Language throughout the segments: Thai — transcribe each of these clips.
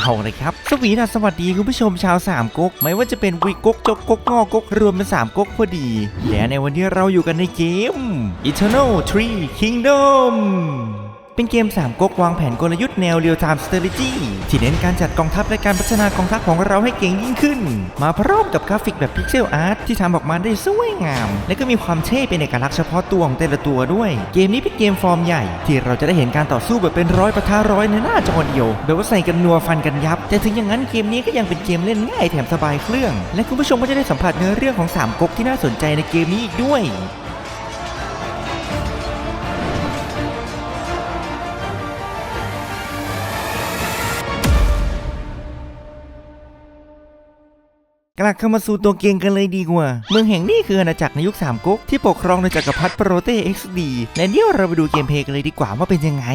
เอาเลยครับ สวีดัสวัสดีคุณผู้ชมชาวสามก๊กไม่ว่าจะเป็นวิก๊กจกก๊กงอก๊กรวมเป็นสามก๊กพอดี และในวันนี้เราอยู่กันในเกม Eternal Tree Kingdom เป็นเกม3ก๊กวางแผนกลยุทธ์แนว Real Time Strategy ที่เน้นการจัดกองทัพและการพัฒนากองทัพของเราให้เก่งยิ่งขึ้น มาพร้อมกับกราฟิกแบบพิกเซลอาร์ตที่ทำออกมาได้สวยงาม และก็มีความเท่เป็นเอกลักษณ์เฉพาะตัวของแต่ละตัวด้วย เกมนี้เป็นเกมฟอร์มใหญ่ ที่เราจะได้เห็นการต่อสู้แบบเป็นร้อยประทะร้อยในหน้าจอเดียวแบบว่าใส่กันนัวฟันกันยับ แต่ถึงอย่างนั้นเกมนี้ก็ยังเป็นเกมเล่นง่ายแถมสบายเครื่อง และคุณผู้ชมก็จะได้สัมผัสเนื้อเรื่องของสามก๊กที่น่าสนใจในเกมนี้อีกด้วย กลับเข้ามาสู่ตัวเกมกันเลยดีกว่า เมืองแห่งนี้คืออาณาจักรในยุคสามก๊กที่ปกครองโดยจักรพรรดิโปรเต XD และเดี๋ยวเราไปดูเกมเพลย์กันเลยดีกว่าว่าเป็นยังไง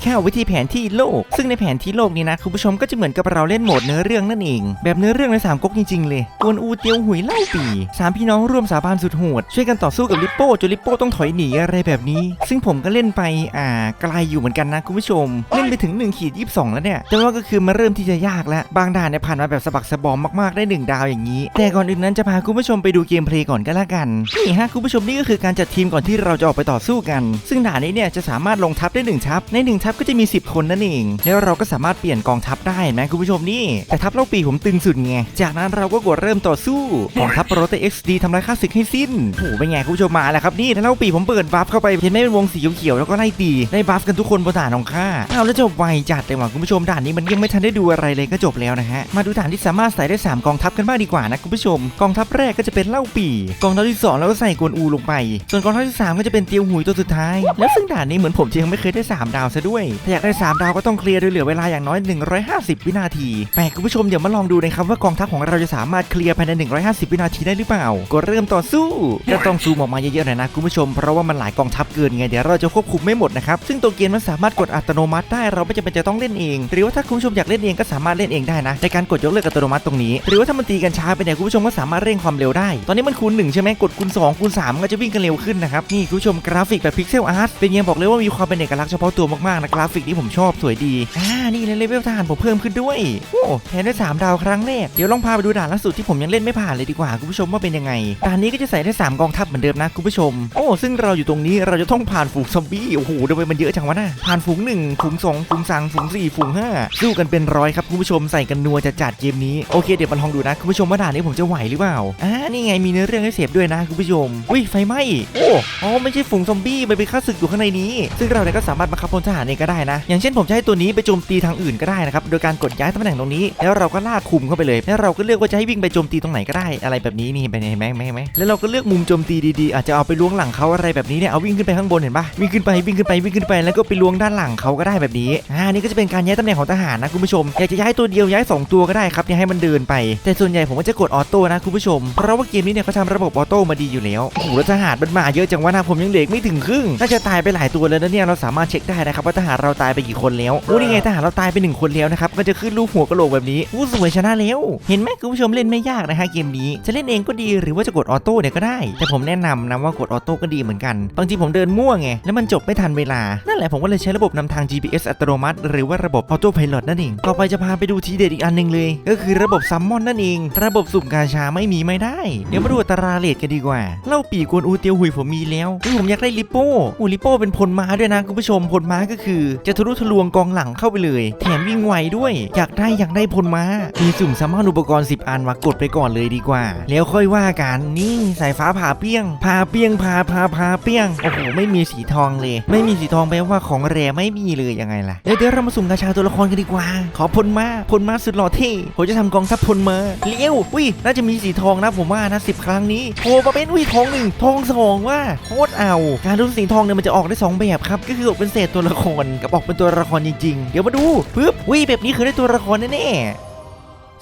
แค่เอาไว้ที่แผนที่โลก ซึ่งในแผนที่โลกนี้นะคุณผู้ชมก็จะเหมือนกับเราเล่นโหมดเนื้อเรื่องนั่นเอง แบบเนื้อเรื่องในสามก๊กจริงๆเลยกวนอูเตียวหุยเล่าปีสามพี่น้องร่วมสาบานสุดโหดช่วยกันต่อสู้กับลิปโป้จนลิปโป้ต้องถอยหนีอะไรแบบนี้ ซึ่งผมก็เล่นไปอ่าไกลอยู่เหมือนกันนะคุณผู้ชมเล่นไปถึง1ขีด22แล้วเนี่ยแต่ว่าก็คือมาเริ่มที่จะยากแล้วบางด่านเนี่ยผ่านมาแบบสะบักสะบอมมากๆได้1ดาวอย่างนี้ แต่ก่อนอื่นนั้นจะพาคุณผู้ชมไปดูเกมเพลย์ก่อนก็แล้วกันนี่ฮะคุณผู้ชมนี่ก็คือการจัดทีมก่อนที่เราจะออกไปต่อสู้กัน ซึ่งด่านนี้เนี่ยจะสามารถลงทัพได้หนึ่งทัพในหนึ่งทัพก็จะมี 10 คนนั่นเองแล้วเราก็สามารถเปลี่ยนกองทัพได้ไหมคุณผู้ชมนี่แต่ทัพเล่าปีผมตึงสุดไงจากนั้นเราก็กดเริ่มต่อสู้กองทัพโปรเตเอ็กซ์ดีทำลายข้าศึกให้สิ้นโอ้โหเป็นไงคุณผู้ชมมาแล้วครับนี่แล้วเล่าปีผมเปิดบัฟเข้าไปเห็นไหมเป็นวงสีเขียวๆแล้วก็ไล่ตีได้บัฟกันทุกคนบนด่านของข้าอ้าวแล้วจบไวจัดเลยว่ะคุณผู้ชมด่านนี้มันยังไม่ทันได้ดูอะไรเลยก็จบแล้วนะฮะมาดูด่านที่สามารถใส่ได้สามกองทัพกันบ้างดีกว่านะคุณผู้ชม กองทัพแรกก็จะเป็นเล่าปีกองทัพที่สองแล้วก็ใส่กวนอูลงไป ส่วนกองทัพที่สามก็จะเป็นเตียวหุยตัวสุดท้าย แล้วซึ่งด่านนี้เหมือนผมจะยังไม่เคยได้สามดาวซะด้วยถ้าอยากได้สามดาวก็ต้องเคลียร์โดยเหลือเวลาอย่างน้อย 150 วินาทีแปลกคุณผู้ชมเดี๋ยวมาลองดูนะครับว่ากองทัพของเราจะสามารถเคลียร์ภายใน 150 วินาทีได้หรือเปล่า ก็เริ่มต่อสู้ก็ต้องซูมออกมาเยอะๆหน่อยนะคุณผู้ชมเพราะว่ามันหลายกองทัพเกินไงเดี๋ยวเราจะควบคุมไม่หมดนะครับซึ่งตัวเกมมันสามารถกดอัตโนมัติได้เราไม่จำเป็นจะต้องเล่นเอง หรือว่าถ้าคุณผู้ชมอยากเล่นเองก็สามารถเล่นเองได้นะในการกดยกเลิกอัตโนมัติตรงนี้ หรือว่าถ้ามันตีกันช้าาไปเนี่ยคุณผู้ชมก็สามารถเร่งความเร็วได้ ตอนนี้มันคูณ1ใช่ไหมกดคูณ2คูณ3ก็จะวิ่งกันเร็วขึ้นนะครับนี่คุณผู้ชมกราฟิกแบบพิกเซลอาร์ตเป็นยังบอกเลยว่ามีความเป็นเอกลักษณ์เฉพาะตัวมากๆนะกราฟิกนี้ผมชอบสวยดีอ่านี่เลยเลเวลทหารผมเพิ่มขึ้นด้วยโอ้แทนด้สามดาวครั้งแรกเดี๋ยวลองพาไปดูด่านล่าสุดที่ผมยังเล่นไม่ผ่านเลยดีกว่าคุณผู้ชมว่าเป็นยังไงด่านนี้ก็จะใส่ได้สามกองทัพเหมือนเดิมนะคุณผู้ชม โอ้ซึ่งเราอยู่ตรงนี้เราจะต้องผ่านฝูงซอมบี้โอ้โหทำไมมันเยอะจังวะน่ะผ่านฝูงหนึ่งฝูงสองฝูงสามฝูงสี่ฝูงห้าสู้กันเป็นร้อยครับคุณผู้ชมใส่กันนัวจะจัดเกมนี้โอเคเดี๋ยวมาลองดูนะคุณผู้ชมว่าด่านนี้ผมจะไหวหรือเปล่าอ่านี่ไงมีเนื้อเรื่องให้เสพด้วยนะคุณผู้ชมอุ้ยไฟไหม้โอ้อ๋อไม่ใช่ฝูงซอมบี้มันเป็นข้าศึกอยู่ข้างในนี้ ซึ่งเราเนี่ยก็สามารถบังคับพลทหารเองก็ได้นะ อย่างเช่นผมจะให้ตัวนี้ไปโจมตีทางอื่นก็ได้นะครับโดยการกดย้ายตำแหน่งตรงนี้ แล้วเราก็ลากคุมเข้าไปเลยแล้วเราก็เลือกว่าจะให้วิ่งไปโจมตีตรงไหนก็ได้อะไรแบบนี้นี่ไปเห็นไหมไหมแล้วเราก็เลือกมุมโจมตีดีๆอาจจะเอาไปล้วงหลังเขาอะไรแบบนี้เนี่ยเอาวิ่งขึ้นไปข้างบนเห็นปะวิ่งขึ้นไปวิ่งขึ้นไปวิ่งขึ้นไปแล้วก็ไปล้วงด้านหลังเขาก็ได้แบบนี้อ่านี่ก็จะเป็นการย้ายตำแหน่งของทหารนะคุณผู้ชมอยากจะย้ายตัวเดียวย้ายสองตัวก็ได้ครับเนี่ยให้มันเดินไป แต่ส่วนใหญ่ผมก็จะกดออโต้นะคุณผู้ชม เพราะว่าเกมนี้เนี่ยเขาทำระบบออโต้มาดีอยู่แล้วโอ้โหแล้วทหารมันมาเยอะจังวะนะผมยังเหลืออกไม่ถึงครึ่งน่าจะตายไปหลายตัวแล้วนะเนี่ยเราสามารถเช็คได้นะครับว่าทหารเราตายไปกี่คนแล้วโอ้นี่ไงทหารเราตายไปหนึ่งคนแล้วนะครับก็จะขึ้นรูปหัวกะโหลกแบบนี้อู้สวยชนะแล้วเห็นไหมคุณผู้ชมเล่นไม่ยากนะฮะเกมนี้ จะเล่นเองก็ดีหรือว่าจะกดออโต้เนี่ยก็ได้ แต่ผมแนะนำนะว่ากดออโต้ก็ดีเหมือนกันบางทีผมเดินมั่วไงแล้วมันจบไม่ทันเวลานั่นแหละผมก็เลยใช้ระบบนำทาง GPS อัตโนมัติ หรือว่าระบบออโต้พายโนั่นเองต่อไปจะพาไปดูทีเด็ดอีกอันหนึ่งเลย ก็คือระบบซัมมอนนั่นเองระบบสุ่มกาชาไม่มีไม่ได้ เดี๋ยวมาดูอัตราเลทกันดีกว่าเล่าปีกวนอูเตียวหุยผมมีแล้วเฮ้ยผมอยากได้ลิปโป้อูลิปโป้เป็นพลม้าด้วยนะคุณผู้ชมพลม้าก็คือ จะทะลุทะลวงกองหลังเข้าไปเลย แถมวิ่งไวด้วย อยากได้อยากได้พลม้า มีสุ่มซัมมอนอุปกรณ์ 10 อันมากดไปก่อนเลยดีกว่า แล้วค่อยว่ากันนี่สายฟ้าผ่าเปี้ยงผ่าเปี้ยงผ่าผ่าผ่าเปี้ยงโอ้โหไม่มีสีทองเลย ไม่มีสีทองแปลว่าของแรไม่มีเลยยังไงล่ะเดี๋ยวเรามาสุ่มกาชาตัวละครกันดีกว่า ขอพลม้าพลม้าสุดหล่อเท่ผมจะทำกองทัพพลม้าเลี้ยวอุ้ยน่าจะมีสีทองนะผมว่านะสิบครั้งนี้โผล่มาเป็นอุ้ยทองหนึ่งทองสองว่าโคตรเอาการรุ่นสีทองเนี่ยมันจะออกได้สองแบบครับก็คือออกเป็นเศษตัวละครกับออกเป็นตัวละครจริงๆ เดี๋ยวมาดูปึ๊บอุ้ยแบบนี้คือได้ตัวละครแน่ๆ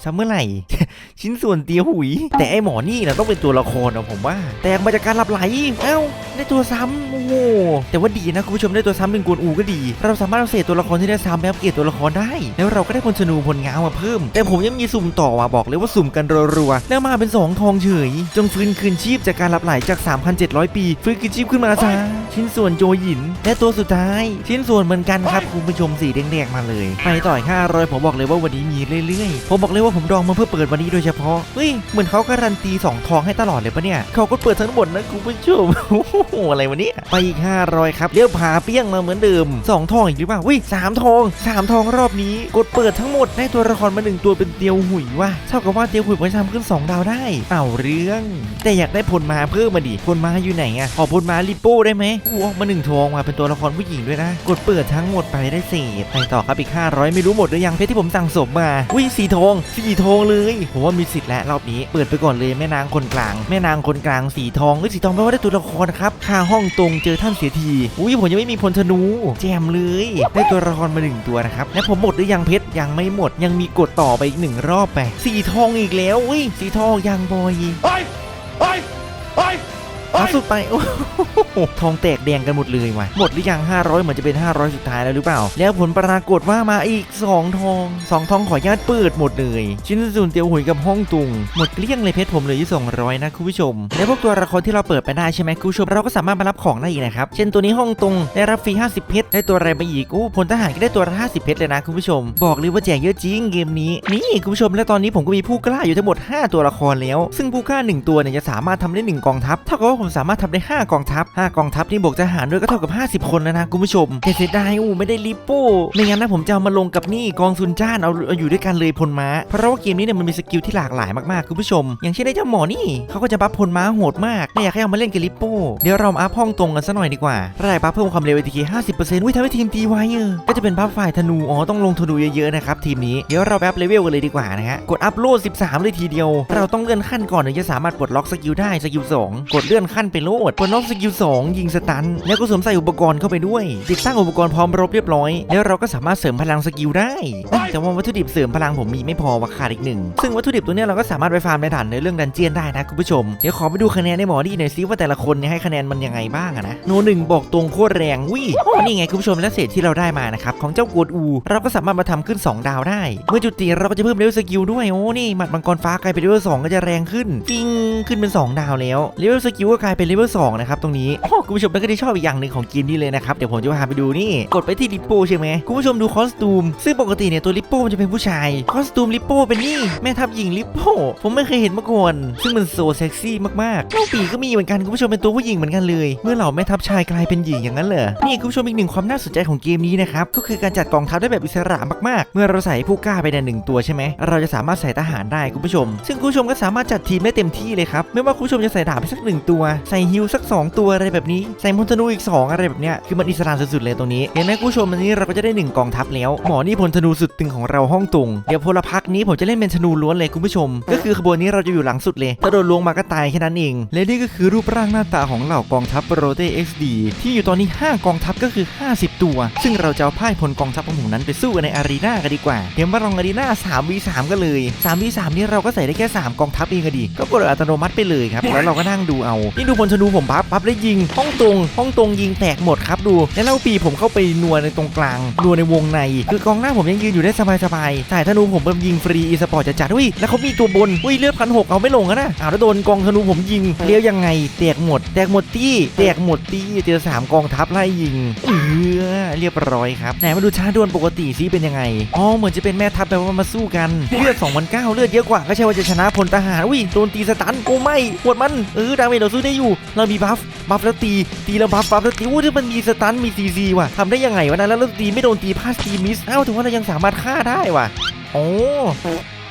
ซ้ำเมื่อไหร่ ชิ้นส่วนเตียวหุย แต่ไอหมอนี่นะต้องเป็นตัวละครนะผมว่า แตกมาจากการหลับไหลเอ้าได้ตัวซ้ำโอ้โหแต่ว่าดีนะคุณผู้ชมได้ตัวซ้ำเป็นกวนอูก็ดี เราสามารถเอาเศษตัวละครที่ได้ซ้ำไปอัปเกรดตัวละครได้ แล้วเราก็ได้พลธนูพลงามาเพิ่ม แต่ผมยังมีสุ่มต่อมาบอกเลยว่าสุ่มกันรัวๆแล้วมาเป็นสองทองเฉย จงฟื้นคืนชีพจากการหลับไหลจาก 3,700 ปี ฟื้นคืนชีพขึ้นมาซะชิ้นส่วนโจหยิน และตัวสุดท้าย ชิ้นส่วนเหมือนกันครับคุณผู้ชมสีแดงๆมาเลย ไปต่อยค่ารอยผมบอกเลยว่าวันนี้มีเรื่อยๆผมบอกเลยว่าผมดองมาเพื่อเปิดวันนี้โดยเฉพาะ เฮ้ย เหมือนเขาการันตีสองทองให้ตลอดเลยปะเนี่ย เขาก็เปิดทั้งหมดนะคุณผู้ชมโอ้โหอะไรวะเนี่ย ไปอีก 500 ครับเลี้ยวผาเปี้ยงมาเหมือนเดิมสองทองอีกหรือเปล่าอุ้ยสามทองสามทองรอบนี้ กดเปิดทั้งหมดได้ตัวละครมาหนึ่งตัวเป็นเตียวหุยว่ะเท่ากับว่าเตียวหุยมันทำขึ้นสองดาวได้ เอาเรื่อง แต่อยากได้ผลมาเพิ่มมาดิผลมาอยู่ไหนอะขอผลมาลิโป้ได้ไหมอู้ออกมาหนึ่งทองมาเป็นตัวละครผู้หญิงด้วยนะ กดเปิดทั้งหมดไปได้เศษไปต่อครับอีก500 ไม่รู้หมดหรือยังเพชรที่ผมสั่งสมมาอุ้ยสีทองสีทองเลยผมว่ามีสิทธิ์แล้วรอบนี้เปิดไปก่อนเลยแม่นางคนกลาง แม่นางคนกลางสีทองเอ้ยสีทองแปลว่าได้ตัวละครครับค่าห้องตรงเจอท่านเสียทีอุ้ยผมยังไม่มีพลธนูแจมเลย ได้ตัวละครมาหนึ่งตัวนะครับและผมหมดหรือยังเพชรยังไม่หมด ยังมีกดต่อไปอีกหนึ่งรอบไปสีทองอีกแล้วอุ้ยสีทองยังบอยเฮ้ยเฮ้ย เอาสุดไปโอ้โหทองแตกแดงกันหมดเลยว่ะหมดหรือยัง 500 เหมือนจะเป็น 500 สุดท้ายแล้วหรือเปล่า แล้วผลปรากฏว่ามาอีก 2 ทอง 2 ทองขออนุญาตเปิดหมดเลย ชิ้นส่วนเตียวหุยกับห้องตุง หมดเกลี้ยงเลยเพชรผมเลยอยู่200 นะคุณผู้ชม แล้วพวกตัวละครที่เราเปิดไปได้ใช่ไหมคุณผู้ชมเราก็สามารถมารับของได้อีกนะครับ เช่นตัวนี้ห้องตุงได้รับฟรี 50 เพชรได้ตัวอะไรมาอีกโอ้พลทหารก็ได้ตัวละ50 เพชรเลยนะคุณผู้ชม บอกเลยว่าแจกเยอะจริงเกมนี้นี่คุณผู้ชมและตอนนี้ผมก็มีผู้กล้าอยู่ทั้งหมด 5 ตัวละครแล้ว ซึ่งผู้กล้า 1 ตัวเนี่ยจะสามารถทำได้ 1 กองทัพเท่ากับว่าผมสามารถทำได้ 5 กองทัพ 5 กองทัพนี่บวกทหารด้วยก็เท่ากับ 50 คนแล้วนะคุณผู้ชมแต่เสียดายอู้ไม่ได้ลิปโป้ไม่งั้นนะผมจะเอามาลงกับนี่กองซุนจ้านเอาเอาอยู่ด้วยกันเลยพลม้า เพราะว่าเกมนี้เนี่ยมันมีสกิลที่หลากหลายมากๆคุณผู้ชม อย่างเช่นไอ้เจ้าหมอนี่เขาก็จะบัฟพลม้าโหดมากไม่อยากให้เอามาเล่นกับลิปโป้เดี๋ยวเราอัพห้องตรงกันซะหน่อยดีกว่าไล่บัฟเพิ่มความเร็ว ATK 50%อุ้ยทำให้ทีมตีไวเออก็จะเป็นบัฟฝ่ายธนูอ๋อต้องลงธนูเยอะๆนะครับทีมนี้เดี๋ยวเราไปอัพเลเวลกันเลยดีกว่านะฮะกดอัพโหลด 13 เลยทีเดียว เราต้องเลื่อนขั้นก่อนถึงจะสามารถปลดล็อกสกิลได้สกิล2กดเลื่อนขั้นไปโลดปลดล็อกสกิล2ยิงสตัน แล้วก็สวมใส่อุปกรณ์เข้าไปด้วย ติดตั้งอุปกรณ์พร้อมรบเรียบร้อย แล้วเราก็สามารถเสริมพลังสกิลได้ แต่ว่าวัตถุดิบเสริมพลังผมมีไม่พอว่าขาดอีกหนึ่ง ซึ่งวัตถุดิบตัวนี้เราก็สามารถไปฟาร์มในด่านในเรื่องดันเจียนได้นะคุณผู้ชม เดี๋ยวขอไปดูคะแนนในหมอดีหน่อยซิว่าแต่ละคนเนี่ยให้คะแนนมันยังไงบ้างนะโนหนึ่งบอกตรงโคตรแรงวิอ๋อนี่ไงคุณผู้ชมและเศษที่เราได้มานะครับของเจ้ากวดอู เราก็สามารถมาทำขึ้น 2 ดาวได้ เมื่อจุดตีเราก็จะเพิ่มเลเวลสกิลด้วยโอ้นี่หมัดมังกรฟ้ากลายเป็นเลเวล2ก็จะแรงขึ้นกิ้งขึ้นเป็น 2 ดาวแล้วเลเวลสกิลก็กลายเป็นเลเวล2นะครับตรงนี้โอ้คุณผู้ชมแล้วก็ได้ชอบอีกอย่างหนึ่งของเกมนี้เลยนะครับเดี๋ยวผมจะพาไปดูนี่ กดไปที่ลิปโป้ใช่ไหมคุณผู้ชมดูคอสตูม ซึ่งปกติเนี่ยตัวลิปโป้มันจะเป็นผู้ชายคอสตูมลิปโป้เป็นนี่แม่ทัพหญิงลิปโป้ผมไม่เคยเห็นมาก่อนซึ่งมันโซเซ็กซี่มากๆเล่าปีก็มีเหมือนกันคุณผู้ชมเป็นตัวผู้หญิงเหมือนกันเลย เมื่อเหล่าแม่ทัพชายกลายเป็นหญิงอย่างนั้นเหรอนี่คุณผู้ชมอีกหนึ่งความน่าสนใจของเกมนี้นะครับก็คือการจัดกองทัพได้แบบอิสระมากๆ เมื่อเราใส่ผู้กล้าไปในหนึ่งตัวใช่ไหมเราจะสามารถใส่ทหารได้คุณผู้ชม ซึ่งคุณผู้ชมก็สามารถจัดทีมได้เต็มที่เลยครับไม่ว่าคุณผู้ชมจะใส่ดาบไปสักหนึ่งตัวใส่ฮิลสักสองตัวอะไรแบบนี้ ใส่มอนธนูอีกสองอะไรแบบเนี้ยคือมันอิสระสุดๆเลยตรงนี้เห็นไหมคุณผู้ชมอันนี้เราก็จะได้หนึ่งกองทัพแล้ว หมอนี่พลธนูสุดตึงของเราห้องตุง เดี๋ยวพลพักนี้ผมจะเล่นเป็นธนูล้วนเลยคุณผู้ชม ก็คือขบวนนี้เราจะอยู่หลังสุดเลยถ้าโดนลวงมาก็ตายแค่นั้นเอง และนี่ก็คือรูปร่างหน้าตาของเหล่ากองทัพโปรเต XD ที่อยู่ตอนนี้ 5 กองทัพก็คือ 50 ตัว ซึ่งเราจะเอาพ่ายพลกองทัพของผมนั้นไปสู้กันในอารีนากันดีกว่าเดี๋ยวมาลองอารีนา 3v3 กันเลย 3v3 นี่เราก็ใส่ได้แค่ 3 กองทัพเองก็ดี ก็กดอัตโนมัติไปเลยครับแล้วเราก็นั่งดูเอานี่ดูพลธนูผมปั๊บปั๊บแล้ยิง ห้องตรง ห้องตรงยิงแตกหมดครับดูแล้วเล่าปีผมเข้าไปนัวในตรงกลางนัวในวงใน คือกองหน้าผมยังยืนอยู่ได้สบายๆสายธนูผมแบบยิงฟรีอีสปอร์ตจะจัดอุ้ยแล้วเขามีตัวบนอุ้ยเลือดพันหกเอาไม่ลงอะนะอ้าวแล้วโดนกองธนูผมยิงเลี้ยวยังไงแตกหมดแตกหมดตี้แตกหมดตี้เจอสามกองทัพไล่ยิงเออเรียบร้อยครับไหนมาดูชาดวลปกติซิเป็นยังไงอ๋อเหมือนจะเป็นแม่ทัพแปลว่ามาสู้กันเลือด2 0 0เลือดเยอะกว่าก็ใช่ว่าจะชนะพลทหารอุ้ยโดนตีสตันโอ้ไม่ปวดมันเออดาเมจเราสู้ได้อยู่ เรามีบัฟบัฟแล้วตีตีแล้วบัฟบัฟแล้วตีอู้ที่มันมีสตันมีซีซีว่ะทำได้ยังไงวะนะแล้วเราตีไม่โดนตีพลาดตีมิสอ้าวถือว่าเรายังสามารถฆ่าได้ว่ะโอ้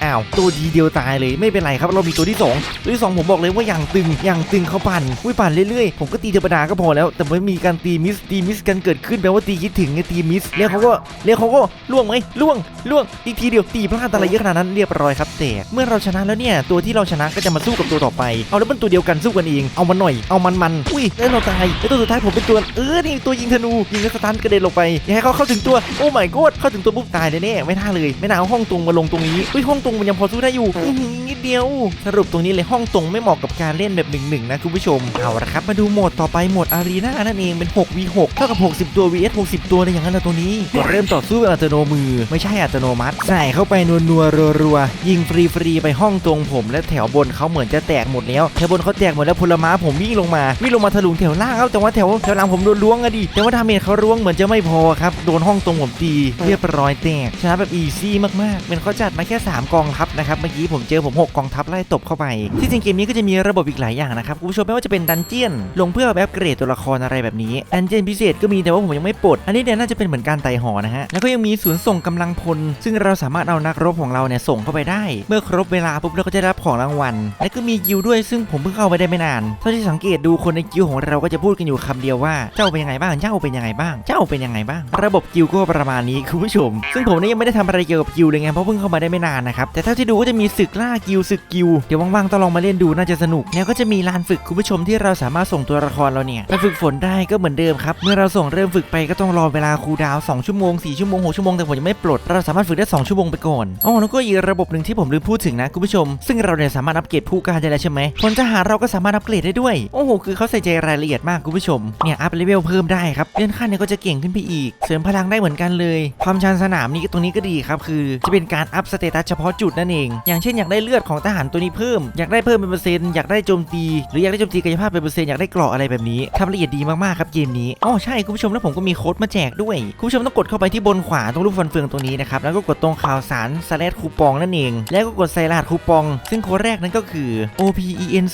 อ้าวตัวดีเดียวตายเลยไม่เป็นไรครับเรามีตัวที่ 2 ตัวที่ 2 ผมบอกเลยว่าอย่างตึงอย่างตึงเขาปั่นอุ้ยปั่นเรื่อยๆ ผมก็ตีธรรมดาก็พอแล้ว แต่ไม่มีการตีมิสตีมิสกันเกิดขึ้นแปลว่าตีคิดถึงไงตีมิสแล้วเขาก็แล้วเขาก็ล่วงไหมล่วงล่วงอีกทีเดียวตีพลาดอะไรเยอะขนาดนั้นเรียบร้อยครับแตกเมื่อเราชนะแล้วเนี่ยตัวที่เราชนะก็จะมาสู้กับตัวต่อไปเอาแล้วมันตัวเดียวกันสู้กันเองเอามันหน่อยเอามันมันอุ้ยแล้วเราตายแล้วตัวสุดท้ายผมเป็นตัวเออนี่ตัวยิงธนูยิงแล้วสตันกระเด็นลงไปอย่าให้เขาเข้าถึงตัวโอ้ my god เข้าถึงตัวปุ๊บตายแน่ๆไม่น่าเลย ไม่น่าเอาห้องตรงมาลงตรงนี้อุ้ยห้องตรงงมันยังพอสู้ได้อยู่อื้อหือนิดเดียว สรุปตรงนี้เลยห้องตรงไม่เหมาะกับการเล่นแบบหนึ่งหนึ่งนะคุณผู้ชมเอาละครับมาดูโหมดต่อไปโหมดอารีนานั่นเองเป็น 6v6 เท่ากับ 60 ตัว vs 60 ตัวเลยอย่างนั้นเหรอตัวนี้กดเริ่มต่อสู้แบบอัตโนมือ ไม่ใช่อัตโนมัติใส่เข้าไปนัวๆรัวๆยิงฟรีๆไปห้องตรงผม และแถวบนเขาเหมือนจะแตกหมดแล้วแถวบนเขาแตกหมดแล้วพลม้าผมวิ่งลงมาวิ่งลงมาถลุงแถวล่างครับแต่ว่าแถวแถวหลังผมโดนล้วงอะดิแต่ว่าดาเมจเขาล้วงเหมือนจะไม่พอครับโดนห้องตรงผมตีเรียบร้อยแตกชนะแบบอีซี่มากๆเป็นเขาจัดมาแค่ 3กององทัพนะครับเมื่อกี้ผมเจอผม 6 กองทัพไล่ตบเข้าไป ที่จริงเกมนี้ก็จะมีระบบอีกหลายอย่างนะครับคุณผู้ชมไม่ว่าจะเป็นดันเจียน ลงเพื่อแบบเกรดตัวละครอะไรแบบนี้ดันเจียนพิเศษก็มีแต่ว่าผมยังไม่ปลดอันนี้เนี่ยน่าจะเป็นเหมือนการไต่หอนะฮะแล้วก็ยังมีศูนย์ส่งกำลังพล ซึ่งเราสามารถเอานักรบของเราเนี่ยส่งเข้าไปได้ เมื่อครบเวลาปุ๊บเราก็จะรับของรางวัล และก็มีกิลด์ด้วยซึ่งผมเพิ่งเข้าไปได้ไม่นานเท่าที่สังเกตดูคนในกิลด์ของเราก็จะพูดกันอยู่คำเดียวว่าเจ้าเป็นยังไงบ้างเจ้าเป็นยังไงบ้าง เจ้าเป็นยังไงบ้าง ระบบกิลด์ก็ประมาณนี้คุณผู้ชม ซึ่งผมเนี่ยยังไม่ได้ทำอะไรเกี่ยวกับกิลด์เลยไงเพราะเพิ่งเข้ามาได้ไม่นานนะครับแต่เท่าที่ดูก็จะมีศึกล่ากิลศึกกิลเดี๋ยวว่างๆต้องลองมาเล่นดูน่าจะสนุกแล้วก็จะมีลานฝึกคุณผู้ชมที่เราสามารถส่งตัวละครเราเนี่ยไปฝึกฝนได้ก็เหมือนเดิมครับเมื่อเราส่งเริ่มฝึกไปก็ต้องรอเวลาคูลดาวน์2ชั่วโมง4ชั่วโมง6ชั่วโมงแต่ผมยังไม่ปลดเราสามารถฝึกได้ 2 ชั่วโมงไปก่อนอ๋อแล้วก็อีกระบบหนึ่งที่ผมลืมพูดถึงนะคุณผู้ชม ซึ่งเราเนี่ยสามารถอัปเกรดผู้การได้แล้วใช่ไหมพลทหารเราก็สามารถอัปเกรดได้ด้วยโอ้โหคือเขาใส่ใจรายละเอียดมากคุณผู้ชมเนี่ยอัพเลเวลเพิ่มได้ครับเลื่อนขั้นเนี่ยก็จะเก่งขึ้นไปอีก เสริมพลังได้เหมือนกันเลย ความชันสนามนี่ตรงนี้ก็ดีครับคือจะเป็นการอัพสเตตัสเฉพาะจุดนั่นเอง อย่างเช่นอยากได้เลือดของทหารตัวนี้เพิ่ม อยากได้เพิ่มเป็นเปอร์เซ็นต์อยากได้โจมตี หรืออยากได้โจมตีกายภาพเป็นเปอร์เซ็นต์อยากได้เกราะอะไรแบบนี้ทำละเอียดดีมากๆครับเกมนี้อ๋อใช่คุณผู้ชมแล้วผมก็มีโค้ดมาแจกด้วยคุณผู้ชมต้องกดเข้าไปที่บนขวาตรงรูปฟันเฟืองตรงนี้นะครับแล้วก็กดตรงข่าวสารสแลดคูปองนั่นเอง แล้วก็กดใส่รหัสคูปอง ซึ่งโค้ดแรกนั้นก็คือ OPEN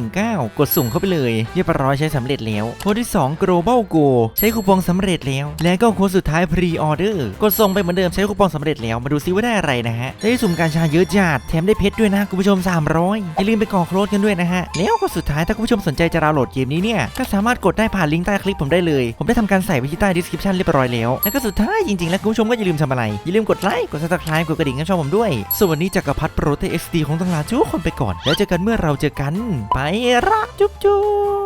0719กดสุ่มเข้าไปเลยเรียบร้อยใช้สำเร็จแล้วโค้ดที่ 2 Global Go ใช้คูปองสำเร็จแล้ว แล้วก็โค้ดสุดท้าย Pre Order กดส่งไปเหมือนเดิมใช้คูปองสำเร็จแล้วมาดูซิว่าได้อะไรนะฮะได้สุ่มการชาเยอะจัดแถมได้เพชรด้วยนะคุณผู้ชม 300 อย่าลืมไปกรอกโค้ดกันด้วยนะฮะ แล้วก็สุดท้ายถ้าคุณผู้ชมสนใจจะดาวน์โหลดเกมนี้เนี่ย ก็สามารถกดได้ผ่านลิงก์ใต้คลิปผมได้เลย ผมได้ทำการใส่ไว้ที่ใต้ description เรียบร้อยแล้ว แล้วก็สุดท้ายจริงๆแล้วคุณผู้ชมก็อย่าลืมทำอะไร อย่าลืมกดไลค์ กด subscribe กดกระดิ่งให้ช่องผมด้วย ส่วนวันนี้จักรพัฒน์โปรเตเอ็กซ์ดีคงต้องลาทุกคนไปก่อน แล้วเจอกันเมื่อเราเจอกัน ไปรักจุ๊บจุ๊บ